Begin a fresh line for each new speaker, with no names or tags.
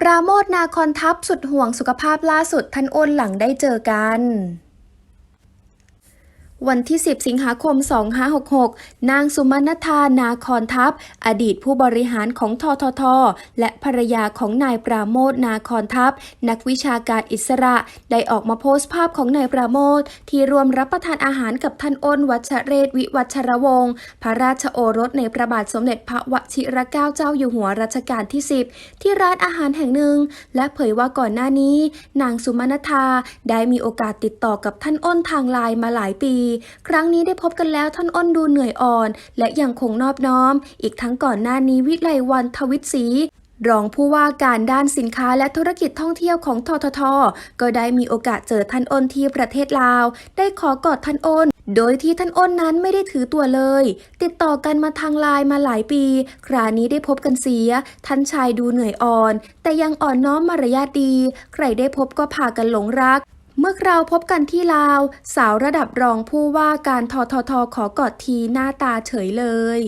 ปราโมทนาคอนทัพสุดห่วงสุขภาพล่าสุดท่านอ้นหลังได้เจอกัน วันที่ 10 สิงหาคม 2566 นางสุมนทานาคอนทัพ อดีตผู้บริหารของททท และภรรยาของนายปราโมทนาคอนทัพ นักวิชาการอิสระ ได้ออกมาโพสต์ภาพของนายปราโมทที่รวมรับประทานอาหารกับท่านอ้นวัชเรศวิวัชรวงศ์พระราชโอรสในพระบาทสมเด็จพระวชิรเกล้าเจ้าอยู่หัวรัชกาลที่ 10 ที่ร้านอาหารแห่งหนึ่ง และเผยว่าก่อนหน้านี้ นางสุมนทาได้มีโอกาสติดต่อกับท่านอ้นทางไลน์มาหลายปีครั้งนี้ได้พบกันแล้วท่านอ้นดูเหนื่อยอ่อน และยังคงนอบน้อม อีกทั้งก่อนหน้านี้วิไลวันทวิตศรีรองผู้ว่าการด้านสินค้าและธุรกิจท่องเที่ยวของททท ก็ได้มีโอกาสเจอท่านอ้นที่ประเทศลาว ได้ขอกอดท่านอ้น โดยที่ท่านอ้นนั้นไม่ได้ถือตัวเลย ติดต่อกันมาทางไลน์มาหลายปี คราวนี้ได้พบกันเสีย ท่านชายดูเหนื่อยอ่อน แต่ยังอ่อนน้อมมารยาทดี ใครได้พบก็พากันหลงรัก เมื่อคราวพบกันที่ลาว สาวระดับรองผู้ว่าการททท ขอกอดทีหน้าตาเฉยเลย